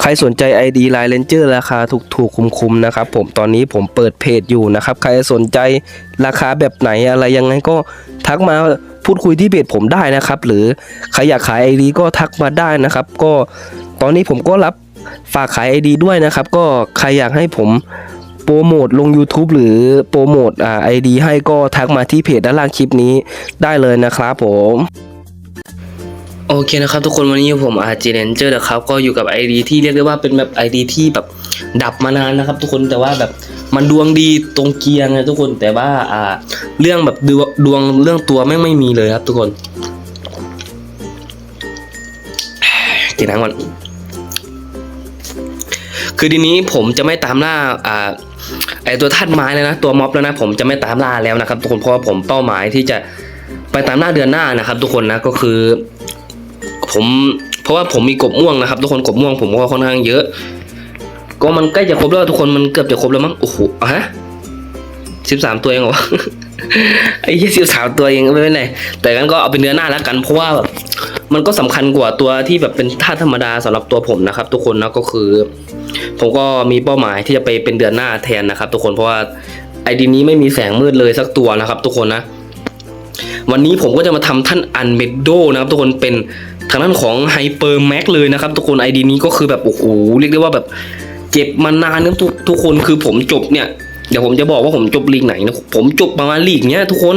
ใครสนใจ ID Line Ranger ราคาถูกถูกๆ คุ้มๆ นะครับผมตอนนี้ผมเปิดเพจอยู่นะครับ ใครสนใจราคาแบบไหนอะไรยังไงก็ทักมาพูดคุยที่เพจผมได้นะครับ หรือใครอยากขาย ID ก็ทักมาได้นะครับ ก็ตอนนี้ผมก็รับฝากขาย ID ด้วยนะครับ ก็ใครอยากให้ผมโปรโมทลง YouTube หรือโปรโมทไอ่า ID ให้ก็ทักมาที่เพจด้านล่างคลิปนี้ได้เลยนะครับผม โอเคนะครับทุกคนวันนี้ผม RG Ranger นะครับก็อยู่กับ ID ที่เรียกได้ว่าเป็นแบบ ID ที่แบบดับมานานนะครับทุกคนแต่ว่าแบบมันดวงดีตรงเกียร์ไงทุกคนแต่ว่าอ่าเรื่องแบบดวงดวงเรื่องตัวไม่ไม่มีเลยครับทุกคนกินน้ำก่อนคือทีนี้ผมจะไม่ตามล่าอ่าไอตัวธาตุไม้แล้วนะตัวม็อบแล้วนะผมจะไม่ตามล่าแล้วนะครับ ทุกคนเพราะว่าผมเป้าหมายที่จะไปตามล่าเดือนหน้านะครับ ทุกคนนะก็คือ ผมเพราะว่าผมมีกบม่วงนะครับ ทุกคนกบม่วงผมก็ค่อนข้างเยอะ ก็มันใกล้จะครบแล้วทุกคนมันเกือบจะครบแล้วมั้งโอ้โหอะฮะสิบสามตัวเองเหรอไอ้ยี่สิบสามตัวเองไม่เป็นไรแต่กันก็เอาเป็นเนื้อหน้าแล้วกันเพราะว่าแบบมันก็สำคัญกว่าตัวที่แบบเป็นท่าธรรมดาสำหรับตัวผมนะครับ ทุกคนนะก็คือ ผมก็มีเป้าหมายที่จะไปเป็นเดือนหน้าแทนนะครับ ทุกคนเพราะว่าไอดีนี้ไม่มีแสงมืดเลยสักตัวนะครับ ทุกคนนะ วันนี้ผมก็จะมาทำท่านอันเมดโดนะครับ ทุกคนเป็น ทางด้านของไฮเปอร์แม็กเลยนะครับ ทุกคนไอดีนี้ก็คือแบบโอ้โหเรียกได้ว่าแบบเจ็บมานานนะทุกทุกคนคือผมจบเนี่ยเดี๋ยวผมจะบอกว่าผมจบลีกไหนนะผมจบประมาณลีกเนี้ยทุกคน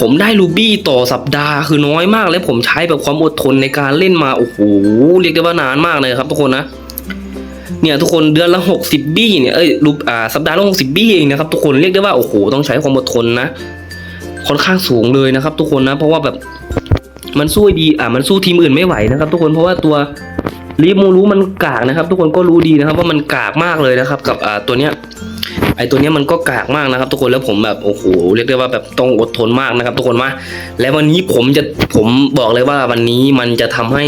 ผมได้รูบี้ต่อสัปดาห์คือน้อยมากและผมใช้แบบความอดทนในการเล่นมาโอ้โหเรียกได้ว่านานมากเลยครับ ทุกคนนะเนี่ยทุกคนเดือนละหกสิบบี้เนี่ยเอ้ยรูปอ่าสัปดาห์ละหกสิบบี้เองนะครับ ทุกคนเรียกได้ว่าโอ้โหต้องใช้ความอดทนนะค่อนข้างสูงเลยนะครับ ทุกคนนะ เพราะว่าแบบ มันสู้บีอ่ามันสู้ทีมอื่นไม่ไหวนะครับ ทุกคนเพราะว่าตัวลีมูรู้มันกากนะครับ ทุกคนก็รู้ดีนะครับ ว่ามันกากมากเลยนะครับ กับอ่าตัวเนี้ยไอตัวเนี้ยมันก็กากมากนะครับ ทุกคนแล้วผมแบบโอ้โหเรียกได้ว่าแบบต้องอดทนมากนะครับ ทุกคนมาและวันนี้ผมจะผมบอกเลยว่าวันนี้มันจะทำให้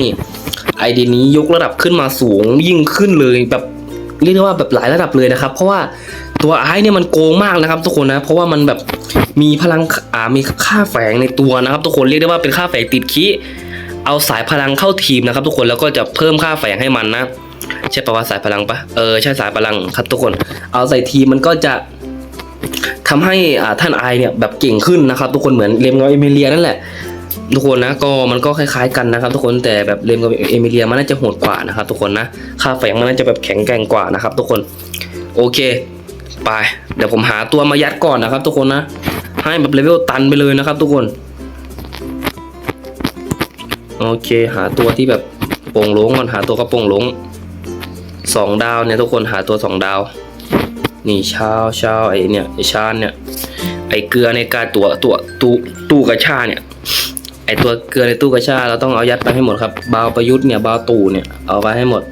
ไอเดียนี้ยกระดับขึ้นมาสูงยิ่งขึ้นเลยแบบเรียกได้ว่าแบบหลายระดับเลยนะครับ เพราะว่าตัวไอเนี่ยมันโกงมากนะครับ ทุกคนนะเพราะว่ามันแบบ มีพลังอ่ามีค่าแฝงในตัวนะครับ ทุกคนเรียกได้ว่าเป็นค่าแฝงติดคีเอาสายพลังเข้าทีมนะครับ ทุกคนแล้วก็จะเพิ่มค่าแฝงให้มันนะใช่ปะว่าสายพลังปะเออใช่สายพลังครับทุกคน เอาใส่ทีมมันก็จะทำให้อ่าท่านไอเนี่ยแบบเก่งขึ้นนะครับ ทุกคนเหมือนเลมกับเอมิเลียนั่นแหละทุกคนนะก็มันก็คล้ายๆกันนะครับ ทุกคนแต่แบบเลมกับเอมิเลียมันน่าจะโหดกว่านะครับ ทุกคนนะค่าแฝงมันน่าจะแบบแข็งแกร่งกว่านะครับ ทุกคนโอเค ไป เดี๋ยวผมหาตัวมายัดก่อนนะครับ ทุกคนนะ ให้แบบเลเวลตันไปเลยนะครับทุกคน โอเค หาตัวที่แบบโป่งลงก่อนหาตัวกระโป่งลงสองดาวเนี่ยทุกคนหาตัวสองดาว นี่เชาวชาไอเนี่ยไอชาเนี่ย ไอเกลือในการตัวตัวตู้ตู้กระชาเนี่ยไอตัวเกลือในตู้กระชาเราต้องเอายัดไปให้หมดครับบาวประยุทธ์เนี่ยบาวตู่เนี่ยเอาไปให้หมด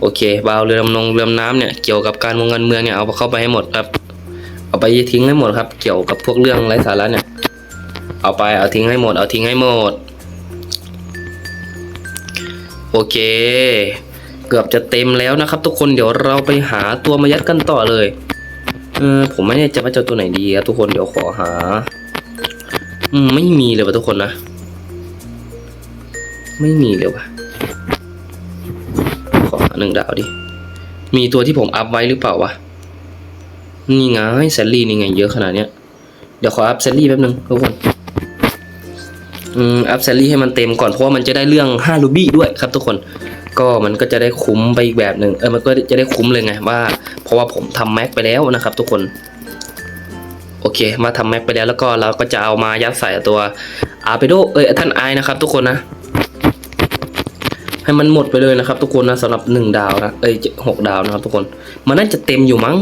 โอเคบาวเรือดำนงเรือดำน้ำเนี่ยเกี่ยวกับการเมืองการเมืองเนี่ยเอาเข้าไปให้หมดครับ เอาไปทิ้งให้หมดครับ เกี่ยวกับพวกเรื่องไร้สาระเนี่ย เอาไปเอาทิ้งให้หมด เอาทิ้งให้หมด โอเค เกือบจะเต็มแล้วนะครับ ทุกคนเดี๋ยวเราไปหาตัวมายัดกันต่อเลยเออผมไม่แน่ใจว่าจะเอาตัวไหนดีครับทุกคนเดี๋ยวขอหา อืมไม่มีเลยว่ะทุกคนนะ ไม่มีเลยว่ะ ขอหาหนึ่งดาวดิ มีตัวที่ผมอัพไว้หรือเปล่าวะ นี่ไงแซลลี่นี่ไงเยอะขนาดเนี้ย เดี๋ยวขออัพแซลลี่แป๊บนึงทุกคนอืมอัพแซลลี่ให้มันเต็มก่อนเพราะว่ามันจะได้เรื่อง5ลูบี้ด้วยครับทุกคน ก็มันก็จะได้คุ้มไปอีกแบบหนึ่งเออมันก็จะได้คุ้มเลยไงว่า เพราะว่าผมทำแม็กไปแล้วนะครับ ทุกคนโอเค มาทำแม็กไปแล้วแล้วก็เราก็จะเอามายัดใส่ตัวอาเปโดเอ้ยท่านไอนะครับ ทุกคนนะ ให้มันหมดไปเลยนะครับ ทุกคนนะสำหรับหนึ่งดาวนะเอ้ยหกดาวนะครับ ทุกคนมันน่าจะเต็มอยู่มั้ง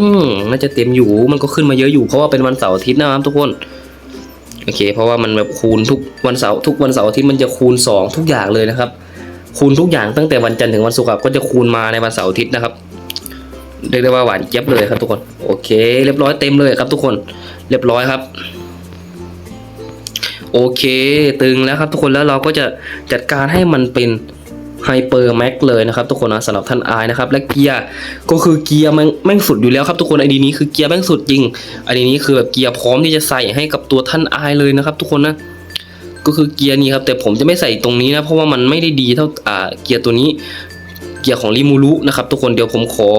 น่าจะเต็มอยู่มันก็ขึ้นมาเยอะอยู่เพราะว่าเป็นวันเสาร์อาทิตย์นะครับ ทุกคนโอเค เพราะว่ามันแบบคูณทุกวันเสาร์ทุกวันเสาร์อาทิตย์มันจะคูณสองทุกอย่างเลยนะครับ คูณทุกอย่างตั้งแต่วันจันทร์ถึงวันศุกร์ก็จะคูณมาในวันเสาร์อาทิตย์นะครับเรียกได้ว่าหวานเจี๊ยบเลยครับทุกคนโอเค เรียบร้อยเต็มเลยครับ ทุกคน เรียบร้อยครับโอเค ตึงแล้วครับทุกคนแล้วเราก็จะจัดการให้มันเป็น ไฮเปอร์แม็กเลยนะครับทุกคนนะสำหรับท่านอายนะครับและเกียร์ก็คือเกียร์แม่งสุดอยู่แล้วครับทุกคนไอดีนี้คือเกียร์แม่งสุดจริงไอดีนี้คือแบบเกียร์พร้อมที่จะใส่ให้กับตัวท่านอายเลยนะครับ ทุกคนนะก็คือเกียร์นี้ครับแต่ผมจะไม่ใส่ตรงนี้นะเพราะว่ามันไม่ได้ดีเท่าอ่าเกียร์ตัวนี้ เกียร์ของริมูรุนะครับทุกคนเดี๋ยวผมขอ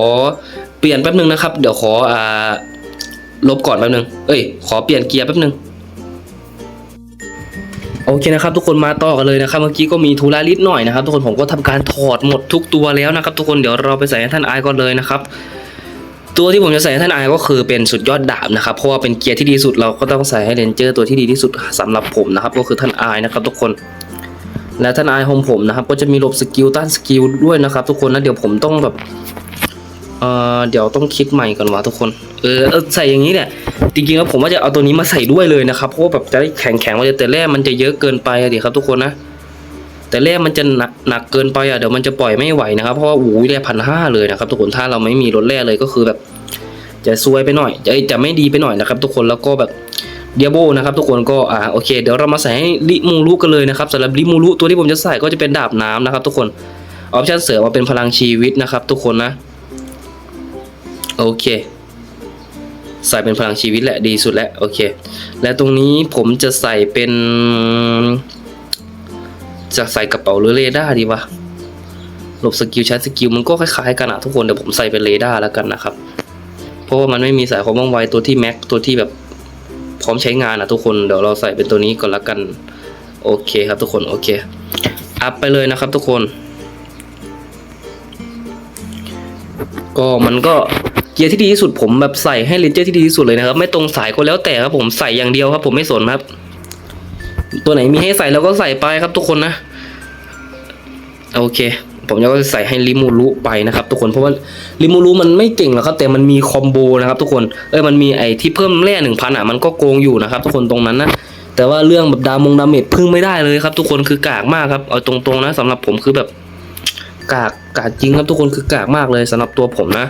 เปลี่ยนแป๊บนึงนะครับ เดี๋ยวขออ่าลบก่อนแป๊บนึงเอ้ยขอเปลี่ยนเกียร์แป๊บนึง โอเคนะครับทุกคนมาต่อกันเลยนะครับเมื่อกี้ก็มีธุระนิดหน่อยนะครับทุกคนผมก็ทำการถอดหมดทุกตัวแล้วนะครับ ทุกคนเดี๋ยวเราไปใส่ให้ท่านอายก่อนเลยนะครับตัวที่ผมจะใส่ให้ท่านอายก็คือเป็นสุดยอดดาบนะครับเพราะว่าเป็นเกียร์ที่ดีสุดเราก็ต้องใส่ให้เรนเจอร์ตัวที่ดีที่สุดสำหรับผมนะครับก็คือท่านอายนะครับทุกคนและท่านอายของผมนะครับก็จะมีหลบสกิลต้านสกิลด้วยนะครับทุกคนนะเดี๋ยวผมต้องแบบ เอ่อเดี๋ยวต้องคิดใหม่ก่อนว่าทุกคน เออใส่อย่างนี้เนี่ยจริงๆแล้วผมว่าจะเอาตัวนี้มาใส่ด้วยเลยนะครับเพราะว่าแบบจะได้แข็งแข็งไว้เลยแต่แรกมันจะเยอะเกินไปอะดิครับทุกคนนะแต่แรกมันจะหนักหนักเกินไปอะเดี๋ยวมันจะปล่อยไม่ไหวนะครับเพราะว่าโอ้ยแร่พันห้าเลยนะครับทุกคนถ้าเราไม่มีรถแร่เลยก็คือแบบ จะซวยไปหน่อยจะจะไม่ดีไปหน่อยนะครับทุกคนแล้วก็แบบเดียโบนะครับทุกคนก็อ่าโอเค เดี๋ยวเรามาใส่ให้ลิมูรุกันเลยนะครับสำหรับลิมูรุตัวที่ผมจะใส่ก็จะเป็นดาบน้ำนะครับ ทุกคนออปชั่นเสริมมาเป็นพลังชีวิตนะครับ ทุกคนนะ โอเค ใส่เป็นพลังชีวิตแหละดีสุดแล้วโอเค และตรงนี้ผมจะใส่เป็น จะใส่กระเป๋าหรือเรดาร์ดีวะหลบสกิลใช้สกิลมันก็คล้ายๆกันอะทุกคนเดี๋ยวผมใส่เป็นเรดาร์แล้วกันนะครับ เพราะว่ามันไม่มีสายความว่องไวตัวที่แม็กตัวที่แบบพร้อมใช้งานอะทุกคนเดี๋ยวเราใส่เป็นตัวนี้ก่อนละกัน โอเคครับทุกคนโอเคอัพไปเลยนะครับทุกคน ก็มันก็ เกียร์ที่ดีที่สุดผมแบบใส่ให้เลนเจอร์ที่ดีที่สุดเลยนะครับ ไม่ตรงสายก็แล้วแต่ครับผมใส่อย่างเดียวครับ ผมไม่สนครับ ตัวไหนมีให้ใส่เราก็ใส่ไปครับทุกคนนะ โอเค ผมจะก็ใส่ให้ลิมูรุไปนะครับ ทุกคนเพราะว่าลิมูรุมันไม่เก่งหรอกครับ แต่มันมีคอมโบนะครับทุกคนเอ้ยมันมีไอ้ที่เพิ่มแร่หนึ่งพันอะมันก็โกงอยู่นะครับ ทุกคนตรงนั้นนะแต่ว่าเรื่องแบบดามงดาเมจพึ่งไม่ได้เลยครับ ทุกคนคือกากมากครับเอาตรงๆนะสำหรับผมคือแบบ กากกากจริงครับทุกคนคือกากมากเลยสำหรับตัวผมนะ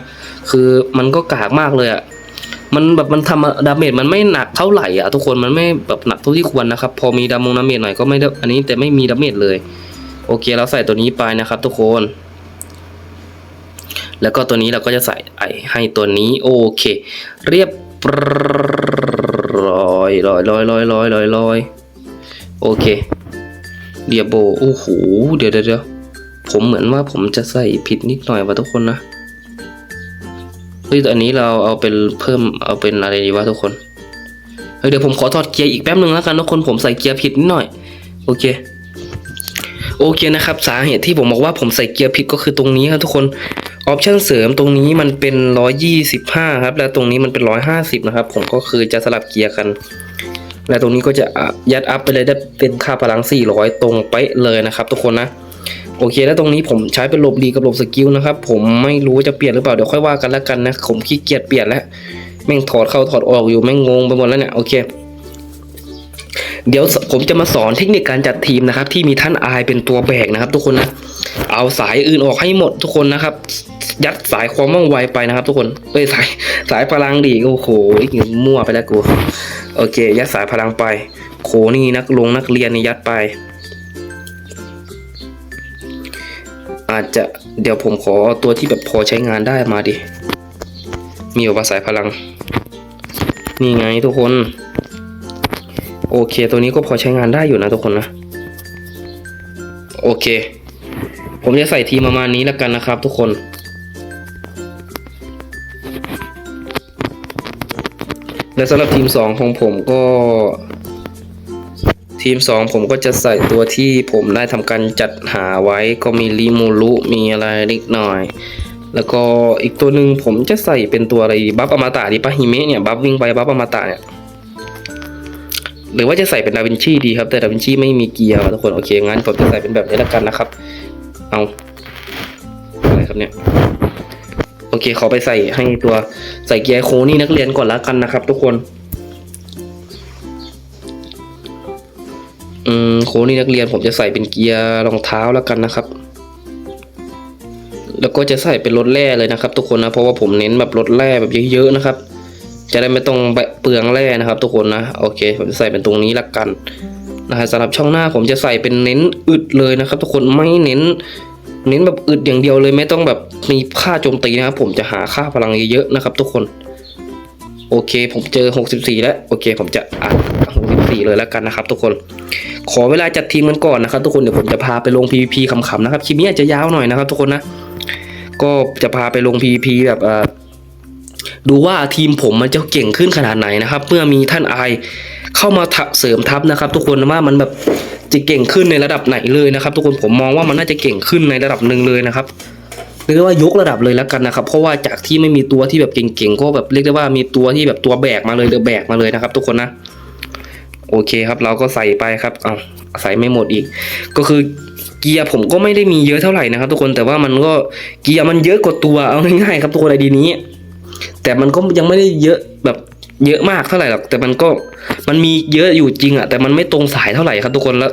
คือมันก็กากมากเลยอะมันแบบมันทำดาเมจมันไม่หนักเท่าไหร่อะทุกคนมันไม่แบบหนักเท่าที่ควรนะครับ พอมีดามงดาเมจหน่อยก็ไม่ได้อันนี้แต่ไม่มีดาเมจเลย โอเคเราใส่ตัวนี้ไปนะครับ ทุกคน แล้วก็ตัวนี้เราก็จะใส่ไอให้ตัวนี้ โอเค เรียบร้อยร้อยร้อยร้อยร้อยร้อยร้อยโอเค เดียโบโอ้โหเดี๋ยวเดี๋ยว ผมเหมือนว่าผมจะใส่ผิดนิดหน่อยว่ะทุกคนนะเฮ้ยตอันนี้เราเอาเป็นเพิ่มเอาเป็นอะไรดีวะทุกคนเฮ้ยเดี๋ยวผมขอถอดเกียร์อีกแป๊บหนึ่งแล้วกันทุกคนผมใส่เกียร์ผิดนิดหน่อย โอเค โอเคนะครับ สาเหตุที่ผมบอกว่าผมใส่เกียร์ผิดก็คือตรงนี้ครับทุกคนออปชั่นเสริมตรงนี้มันเป็น 125 ครับ แล้วตรงนี้มันเป็น 150 นะครับ ผมก็คือจะสลับเกียร์กัน และตรงนี้ก็จะยัดอัพไปเลยได้เป็นค่าพลัง 400 ตรงไปเลยนะครับ ทุกคนนะ โอเค แล้วตรงนี้ผมใช้เป็นหลบดีกับหลบสกิลนะครับ ผมไม่รู้ว่าจะเปลี่ยนหรือเปล่า เดี๋ยวค่อยว่ากันแล้วกันนะ ผมขี้เกียจเปลี่ยนแล้ว แม่งถอดเข้าถอดออกอยู่ แม่งงงไปหมดแล้วเนี่ย โอเค เดี๋ยวผมจะมาสอนเทคนิคการจัดทีมนะครับ ที่มีท่านอายเป็นตัวแบกนะครับ ทุกคนนะ เอาสายอื่นออกให้หมดทุกคนนะครับ ยัดสายความว่องไวไปนะครับ ทุกคน เอ้ยสายสายพลังดีโอ้โหอีกมั่วไปแล้วกู โอเค ยัดสายพลังไปโคนี่นักลงนักเรียนนี่ยัดไป อาจจะเดี๋ยวผมขอตัวที่แบบพอใช้งานได้มาดิ มีแบบว่าสายพลัง นี่ไงทุกคน โอเค ตัวนี้ก็พอใช้งานได้อยู่นะทุกคนนะ โอเค ผมจะใส่ทีประมาณนี้แล้วกันนะครับทุกคนและสำหรับทีม 2 ของผมก็ ทีม 2 ผมก็จะใส่ตัวที่ผมได้ทำการจัดหาไว้ก็มีริมูรุมีอะไรนิดหน่อย แล้วก็อีกตัวหนึ่งผมจะใส่เป็นตัวอะไรบัฟอมตะดีปะฮิเมะเนี่ยบัฟวิ่งไปบัฟอมตะเนี่ยหรือว่าจะใส่เป็นดาวินชีดีครับแต่ดาวินชีไม่มีเกียร์ทุกคนโอเคงั้นผมจะใส่เป็นแบบนี้แล้วกันนะครับ เอาอะไรครับเนี่ยโอเคขอไปใส่ให้ตัวใส่เกียร์โคนี่นักเรียนก่อนแล้วกันนะครับ ทุกคน อืมโคนี่นักเรียนผมจะใส่เป็นเกียร์รองเท้าแล้วกันนะครับ แล้วก็จะใส่เป็นรถแร่เลยนะครับ ทุกคนนะเพราะว่าผมเน้นแบบรถแร่แบบเยอะๆนะครับ จะได้ไม่ต้องแบะเปลืองแร่นะครับ ทุกคนนะโอเค ผมจะใส่เป็นตรงนี้ละกันนะฮะสำหรับช่องหน้าผมจะใส่เป็นเน้นอึดเลยนะครับ ทุกคนไม่เน้น เน้นแบบอึดอย่างเดียวเลย ไม่ต้องแบบมีค่าโจมตีนะครับ ผมจะหาค่าพลังเยอะๆนะครับ ทุกคนโอเค ผมเจอ 64 แล้ว โอเค ผมจะอัด64 เลยแล้วกันนะครับ ทุกคน ขอเวลาจัดทีมกันก่อนนะครับทุกคนเดี๋ยวผมจะพาไปลง PVP ขำๆนะครับคลิปนี้อาจจะยาวหน่อยนะครับทุกคนนะก็จะพาไปลง PVP แบบดูว่าทีมผมมันจะเก่งขึ้นขนาดไหนนะครับ เมื่อมีท่านไอเข้ามาเสริมทัพนะครับ ทุกคนว่ามันแบบจะเก่งขึ้นในระดับไหนเลยนะครับ ทุกคนผมมองว่ามันน่าจะเก่งขึ้นในระดับหนึ่งเลยนะครับเรียกว่ายกระดับเลยแล้วกันนะครับ เพราะว่าจากที่ไม่มีตัวที่แบบเก่งๆก็แบบเรียกได้ว่ามีตัวที่แบบตัวแบกมาเลยเดือแบกมาเลยนะครับ ทุกคนนะ โอเคครับเราก็ใส่ไปครับเอาใส่ไม่หมดอีก ก็คือเกียร์ผมก็ไม่ได้มีเยอะเท่าไหร่นะครับ ทุกคนแต่ว่ามันก็เกียร์มันเยอะกว่าตัวเอาง่ายๆครับทุกคนไอดีนี้ แต่มันก็ยังไม่ได้เยอะแบบเยอะมากเท่าไหร่หรอกแต่มันก็มันมีเยอะอยู่จริงอะแต่มันไม่ตรงสายเท่าไหร่ครับทุกคนแล้ว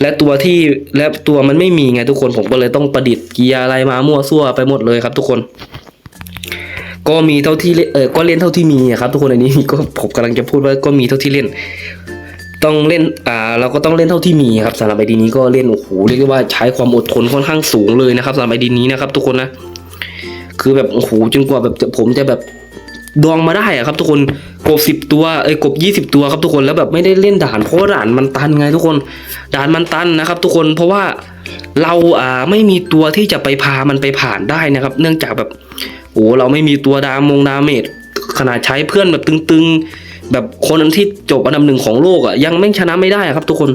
และตัวที่และตัวมันไม่มีไงทุกคนผมก็เลยต้องประดิษฐ์เกียร์อะไรมามั่วซั่วไปหมดเลยครับ ทุกคน ก็มีเท่าที่เล่นเออก็เล่นเท่าที่มีครับ ทุกคนอันนี้ก็ผมกำลังจะพูดว่าก็มีเท่าที่เล่น ต้องเล่นอ่าเราก็ต้องเล่นเท่าที่มีครับสำหรับไอดีนี้ก็เล่นโอ้โหเรียกได้ว่าใช้ความอดทนค่อนข้างสูงเลยนะครับสำหรับไอดีนี้นะครับ ทุกคนนะคือแบบโอ้โหจนกว่าแบบผมจะแบบดองมาได้อะครับ ทุกคนกบสิบตัวเอ้ยกบยี่สิบตัวครับทุกคนแล้วแบบไม่ได้เล่นด่านเพราะว่าด่านมันตันไงทุกคนด่านมันตันนะครับ ทุกคนเพราะว่าเราอ่าไม่มีตัวที่จะไปพามันไปผ่านได้นะครับ เนื่องจากแบบโอ้เราไม่มีตัวดามงดาเมจขนาดใช้เพื่อนแบบตึงๆ แบบคนที่จบอันดับหนึ่งของโลกอะยังไม่ชนะไม่ได้อะครับ ทุกคน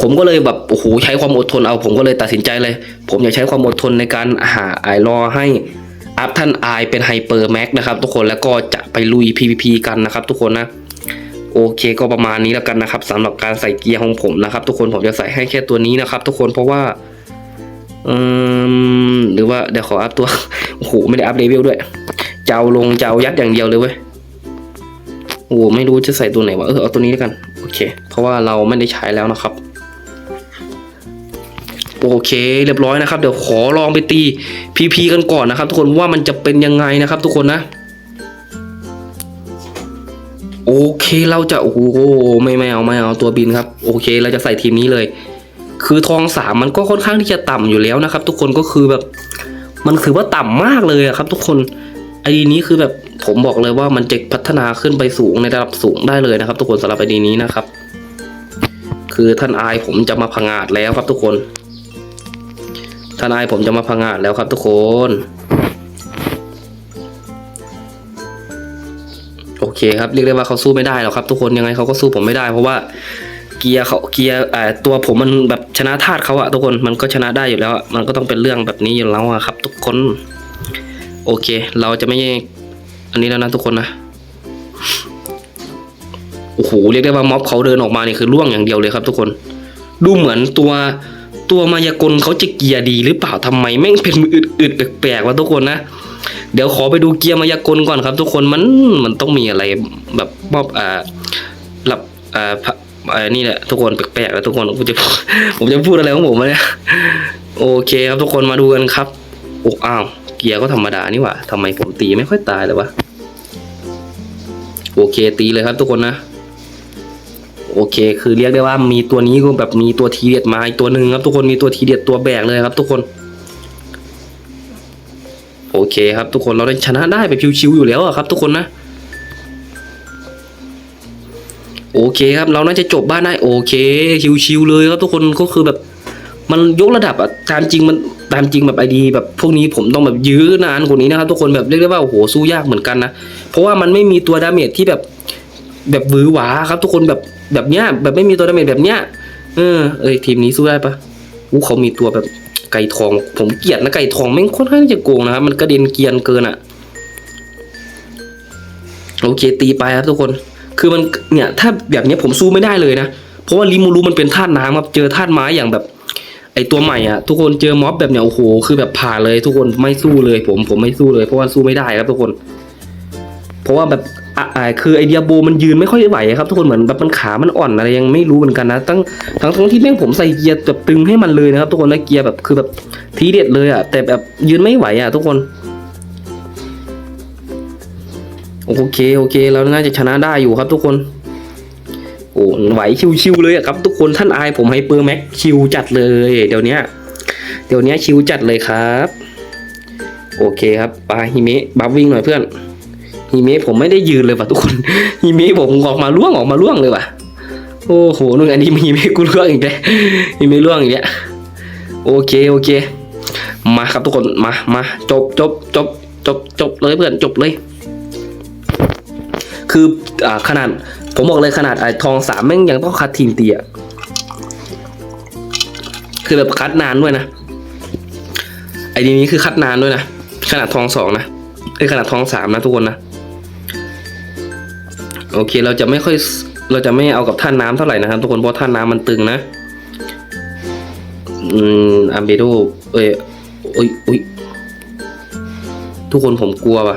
ผมก็เลยแบบโอ้โหใช้ความอดทนเอา ผมก็เลยตัดสินใจเลย ผมอยากใช้ความอดทนในการหาไอรอให้อัพท่านไอเป็นไฮเปอร์แม็กนะครับ ทุกคนแล้วก็จะไปลุย PVP กันนะครับ ทุกคนนะโอเคก็ประมาณนี้แล้วกันนะครับสำหรับการใส่เกียร์ของผมนะครับ ทุกคนผมจะใส่ให้แค่ตัวนี้นะครับ ทุกคนเพราะว่าอืมหรือว่าเดี๋ยวขออัพตัวโอ้โหไม่ได้อัพเลเวลด้วยจะเอาลงจะเอายัดอย่างเดียวเลยเว้ย โอ้ไม่รู้จะใส่ตัวไหนวะเออเอาตัวนี้แล้วกันโอเค เพราะว่าเราไม่ได้ใช้แล้วนะครับ โอเคเรียบร้อยนะครับ เดี๋ยวขอลองไปตีพีพีกันก่อนนะครับ ทุกคนว่ามันจะเป็นยังไงนะครับ ทุกคนนะโอเคเราจะโอ้โหไม่ไม่เอาไม่เอาตัวบินครับ โอเค เราจะใส่ทีมนี้เลย คือทองสามมันก็ค่อนข้างที่จะต่ำอยู่แล้วนะครับ ทุกคนก็คือแบบ มันคือว่าต่ำมากเลยครับ ทุกคนไอดีนี้คือแบบ ผมบอกเลยว่ามันจะพัฒนาขึ้นไปสูงในระดับสูงได้เลยนะครับ ทุกคนสำหรับไอดีนี้นะครับ คือท่านอายผมจะมาพังอาจแล้วครับทุกคน ท่านายผมจะมาพังงาดแล้วครับทุกคนโอเคครับเรียกได้ว่าเขาสู้ไม่ได้หรอกครับ ทุกคนยังไงเขาก็สู้ผมไม่ได้ เพราะว่าเกียร์เขาเกียร์ตัวผมมันแบบชนะธาตุเขาอะทุกคนมันก็ชนะได้อยู่แล้วมันก็ต้องเป็นเรื่องแบบนี้อยู่แล้วอะครับ ทุกคน โอเค เราจะไม่ อันนี้แล้วนะทุกคนนะโอ้โหเรียกได้ว่าม็อบเขาเดินออกมาเนี่ยคือล่วงอย่างเดียวเลยครับ ทุกคน ดูเหมือนตัวตัวมายากลเขาจะเกียร์ดีหรือเปล่าทำไมแม่งเป็นมืออึดแปลกๆวะทุกคนนะเดี๋ยวขอไปดูเกียร์มายากลก่อนครับ ทุกคนมันมันต้องมีอะไรแบบมอบอ่าหลับอ่าพะอ่านี่แหละทุกคนแปลกๆแล้วทุกคนผมจะผมจะพูดอะไรของผมวะเนี่ยโอเคครับทุกคนมาดูกันครับโอ้อ้าว เกียร์ก็ธรรมดานี่หว่าทำไมผมตีไม่ค่อยตายเลยวะ โอเคตีเลยครับทุกคนนะ โอเค คือเรียกได้ว่ามีตัวนี้ก็แบบมีตัวทีเด็ดมาอีกตัวหนึ่งครับ ทุกคนมีตัวทีเด็ดตัวแบกเลยครับ ทุกคน โอเคครับ ทุกคนเราได้ชนะได้ไปชิวๆอยู่แล้วครับ ทุกคนนะโอเคครับ เราน่าจะจบบ้านได้โอเคชิวๆเลยครับทุกคนก็คือแบบ มันยกระดับอะตามจริงมัน ตามจริงแบบไอดีแบบพวกนี้ผมต้องแบบยื้อนานกว่านี้นะครับทุกคนแบบเรียกได้ว่าโอ้โหสู้ยากเหมือนกันนะเพราะว่ามันไม่มีตัวดาเมจที่แบบแบบวือหวาครับ ทุกคนแบบแบบเนี้ยแบบไม่มีตัวดาเมจแบบเนี้ยเออเอ้ยทีมนี้สู้ได้ปะอู้เขามีตัวแบบไก่ทอง ผมเกลียดนะไก่ทองแม่งค่อนข้างจะโกงนะครับมันกระเด็นเกียนเกินอะโอเคตีไปครับทุกคน คือมันเนี่ยถ้าแบบเนี้ยผมสู้ไม่ได้เลยนะ เพราะว่าลิมูรุมันเป็นธาตุน้ำครับ เจอธาตุไม้อย่างแบบ ตัวใหม่อะทุกคนเจอม็อบแบบเนี้ยโอ้โหคือแบบผ่านเลย ทุกคนไม่สู้เลย ผมผมไม่สู้เลย เพราะว่าสู้ไม่ได้ครับทุกคน เพราะว่าแบบอะอ่าคือไอเดียโบมันยืนไม่ค่อยไหวครับ ทุกคนเหมือนแบบมันขามันอ่อนอะไรยังไม่รู้เหมือนกันนะตั้งทั้งทั้งที่แม่งผมใส่เกียร์แบบตึงให้มันเลยนะครับ ทุกคนแล้วเกียร์แบบคือแบบทีเด็ดเลยอะแต่แบบยืนไม่ไหวอะ ทุกคนโอเคโอเคเราน่าจะชนะได้อยู่ครับทุกคน ไหวชิวๆเลยครับ ทุกคนท่านอายผมไฮเปอร์แม็กชิวจัดเลย เดี๋ยวนี้เดี๋ยวนี้ชิวจัดเลยครับ โอเคครับปาฮิเมะบัฟวิ่งหน่อยเพื่อนฮิเมะผมไม่ได้ยืนเลยว่ะทุกคนฮิเมะผมออกมาล่วงออกมาล่วงเลยว่ะโอ้โหนู่นอันนี้มีฮิเมะกูล่วงอีกแล้วฮิเมะล่วงอีกแล้วโอเคโอเค มาครับทุกคนมามาจบจบจบจบจบเลยเพื่อนจบเลย คืออ่าขนาด ผมบอกเลยขนาดไอ้ทองสามแม่งยังต้องคัดทีมเตียคือแบบคัดนานด้วยนะ ไอ้ดีนี้คือคัดนานด้วยนะ ขนาดทองสองนะไอ้ยขนาดทองสามนะทุกคนนะ โอเคเราจะไม่ค่อยเราจะไม่เอากับท่านน้ำเท่าไหร่นะครับทุกคนเพราะท่านน้ำมันตึงนะ อืมอัมเบโดเอ้ยอุ้ยอุ้ยทุกคนผมกลัวว่ะ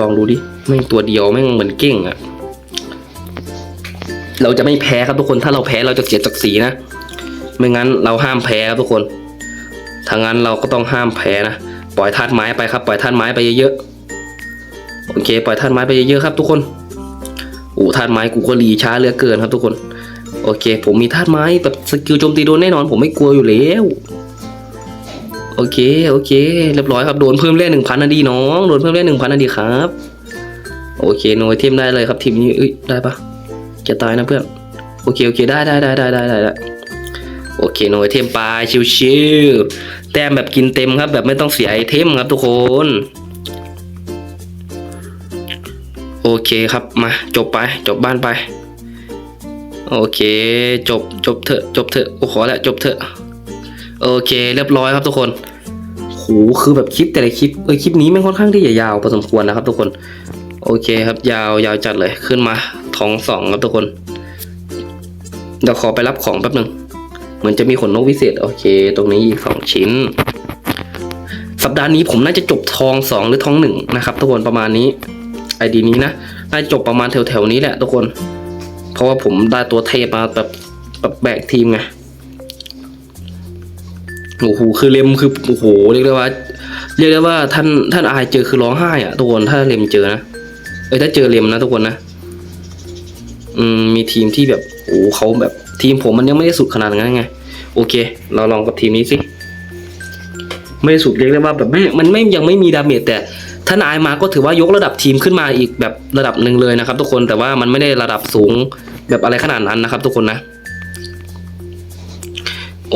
ลองดูดิแม่งตัวเดียวแม่งเหมือนเก่งอะเราจะไม่แพ้ครับทุกคนถ้าเราแพ้เราจะเสียศักดิ์ศรีนะไม่งั้นเราห้ามแพ้ครับทุกคนถ้างั้นเราก็ต้องห้ามแพ้นะปล่อยธาตุไม้ไปครับ ปล่อยธาตุไม้ไปเยอะๆโอเค ปล่อยธาตุไม้ไปเยอะๆครับทุกคนโอ้ธาตุไม้กูก็รีช้าเหลือเกินครับทุกคน โอเค ผมมีธาตุไม้แบบสกิลโจมตีโดนแน่นอน ผมไม่กลัวอยู่แล้ว โอเค โอเค เรียบร้อยครับ โดนเพิ่มเล่นหนึ่งพันนาดีน้อง โดนเพิ่มเล่นหนึ่งพันนาดีครับ โอเคโนยเทมได้เลยครับทีมนี้เอ้ย ได้ปะจะตายนะเพื่อน โอเค โอเค ได้ได้ได้ได้ได้ได้โอเคโนยเทมไปชิวๆ แต้มแบบกินเต็มครับ แบบไม่ต้องเสียไอเทมครับทุกคน โอเคครับ มา จบไป จบบ้านไป โอเค จบ จบเถอะ จบเถอะกูขอแหละจบเถอะ โอเค เรียบร้อยครับทุกคนโหคือแบบคลิปแต่ละคลิปเออคลิปนี้มันค่อนข้างที่จะยาวพอสมควรนะครับทุกคน โอเคครับ ยาวยาวจัดเลยขึ้นมาท้องสองครับทุกคน เดี๋ยวขอไปรับของแป๊บหนึ่งเหมือนจะมีขนนกวิเศษ โอเค ตรงนี้อีกสองชิ้น สัปดาห์นี้ผมน่าจะจบทองสองหรือทองหนึ่งนะครับทุกคนประมาณนี้ไอดีนี้นะน่าจบประมาณแถวๆนี้แหละทุกคน เพราะว่าผมได้ตัวเทพมาแบบแบบแบกทีมไง โอ้โหคือเลมคือโอ้โหเรียกได้ว่า เรียกได้ว่าท่านท่านอายเจอคือร้องไห้อะทุกคนถ้าเลมเจอนะเอ้ยถ้าเจอเลมนะทุกคนนะอืมมีทีมที่แบบโอ้เขาแบบทีมผมมันยังไม่ได้สุดขนาดนั้นไง โอเค เราลองกับทีมนี้สิไม่ได้สุดเรียกได้ว่าแบบไม่มันไม่ยังไม่มีดาเมจแต่ท่านอายมาก็ถือว่ายกระดับทีมขึ้นมาอีกแบบระดับหนึ่งเลยนะครับ ทุกคนแต่ว่ามันไม่ได้ระดับสูงแบบอะไรขนาดนั้นนะครับ ทุกคนนะ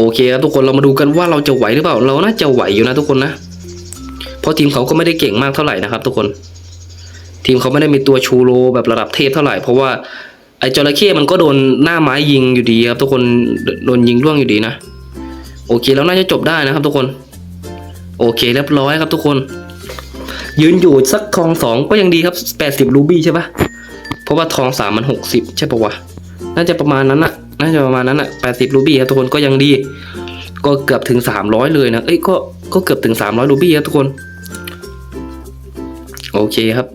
โอเคครับทุกคนเรามาดูกันว่าเราจะไหวหรือเปล่า เราน่าจะไหวอยู่นะทุกคนนะเพราะทีมเขาก็ไม่ได้เก่งมากเท่าไหร่นะครับ ทุกคน ทีมเขาไม่ได้มีตัวชูโรแบบระดับเทพเท่าไหร่ เพราะว่าไอ้จระเข้มันก็โดนหน้าไม้ยิงอยู่ดีครับ ทุกคนโดนยิงร่วงอยู่ดีนะโอเคเราน่าจะจบได้นะครับ ทุกคน โอเคเรียบร้อยครับ ทุกคน ยืนอยู่สักทองสองก็ยังดีครับแปดสิบรูบี้ใช่ปะเพราะว่าทองสามมันหกสิบใช่ปะวะน่าจะประมาณนั้นอะ น่าจะประมาณนั้นอะแปดสิบรูบี้ครับทุกคนก็ยังดี ก็เกือบถึงสามร้อยเลยนะเอ้ยก็ก็เกือบถึงสามร้อยรูบี้ครับทุกคน โอเคครับ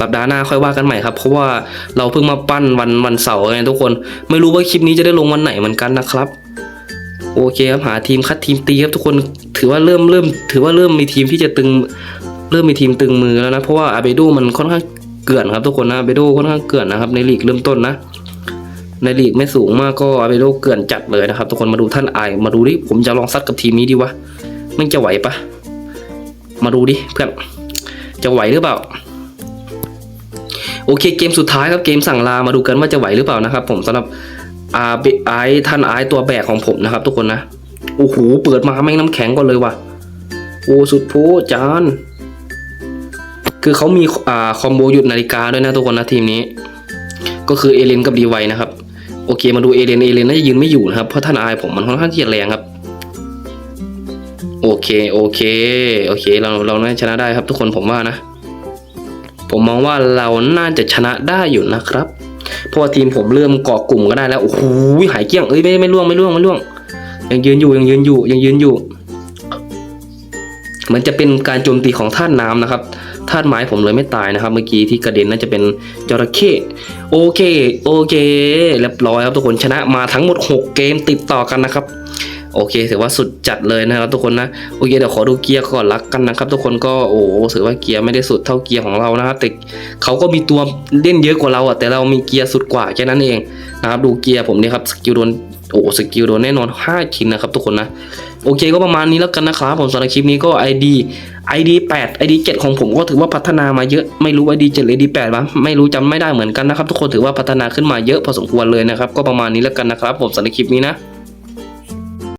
สัปดาห์หน้าค่อยว่ากันใหม่ครับเพราะว่าเราเพิ่งมาปั้นวันวันเสาร์ไงทุกคน ไม่รู้ว่าคลิปนี้จะได้ลงวันไหนเหมือนกันนะครับโอเคครับหาทีมคัดทีมตีครับทุกคนถือว่าเริ่มเริ่ม ถือว่าเริ่มมีทีมที่จะตึง เริ่มมีทีมตึงมือแล้วนะเพราะว่าอาเบโดมันค่อนข้างเกลื่อนครับทุกคนนะอาเบโดค่อนข้างเกลื่อนนะครับในลีกเริ่มต้นนะ ในลีกไม่สูงมากก็อาเบโดเกื่อนจัดเลยนะครับ ทุกคนมาดูท่านไอายมาดูดิผมจะลองซัดกับทีมนี้ดีวะมันจะไหวปะมาดูดิเพื่อนจะไหวหรือเปล่า โอเคเกมสุดท้ายครับเกมสั่งลามาดูกันว่าจะไหวหรือเปล่านะครับ ผมสำหรับอาเบไอท่านไอตัวแบกของผมนะครับ ทุกคนนะโอ้โหเปิดมาแม่งน้ำแข็งก่อนเลยว่ะโอ้สุดโพจานคือเขามีอ่าคอมโบหยุดนาฬิกาด้วยนะทุกคนนะทีมนี้ ก็คือเอเลนกับดีไวนะครับ โอเคมาดูเอเลนเอเลนน่าจะยืนไม่อยู่นะครับ เพราะท่านอายผมมันค่อนข้างที่จะแรงครับ โอเคโอเค โอเค เราเราน่าจะชนะได้ครับทุกคนผมว่านะ ผมมองว่าเราน่าจะชนะได้อยู่นะครับเพราะว่าทีมผมเริ่มเกาะกลุ่มก็ได้แล้วโอ้โหหายเกลี้ยงเอ้ยไม่ไม่ล่วงไม่ล่วงไม่ล่วง ยังยืนอยู่ยังยืนอยู่ยังยืนอยู่ มันจะเป็นการโจมตีของธาตุน้ำนะครับาตุไม้ผมเลยไม่ตายนะครับ เมื่อกี้ที่กระเด็นน่าจะเป็นจระเข้โอเคโอเคเรียบร้อยครับทุกคนชนะมาทั้งหมด 6 เกมติดต่อกันนะครับโอเคถือว่าสุดจัดเลยนะครับทุกคนนะโอเคเดี๋ยวขอดูเกียร์ก่อนละกันนะครับ ทุกคนก็โอ้โหถือว่าเกียร์ไม่ได้สุดเท่าเกียร์ของเรานะครับแต่เขาก็มีตัวเล่นเยอะกว่าเราอะแต่เรามีเกียร์สุดกว่าแค่นั้นเองนะครับดูเกียร์ผมนี่ครับสกิลโดนโอ้สกิลโดนแน่นอน 5 ชิ้นนะครับทุกคนนะ โอเคก็ประมาณนี้แล้วกันนะครับผมสำหรับคลิปนี้ก็ ID ID 8 ID 7 ของผมก็ถือว่าพัฒนามาเยอะไม่รู้ ID 7หรือ ID 8ปะไม่รู้จำไม่ได้เหมือนกันนะครับ ทุกคนถือว่าพัฒนาขึ้นมาเยอะพอสมควรเลยนะครับ ก็ประมาณนี้แล้วกันนะครับผมสำหรับคลิปนี้นะ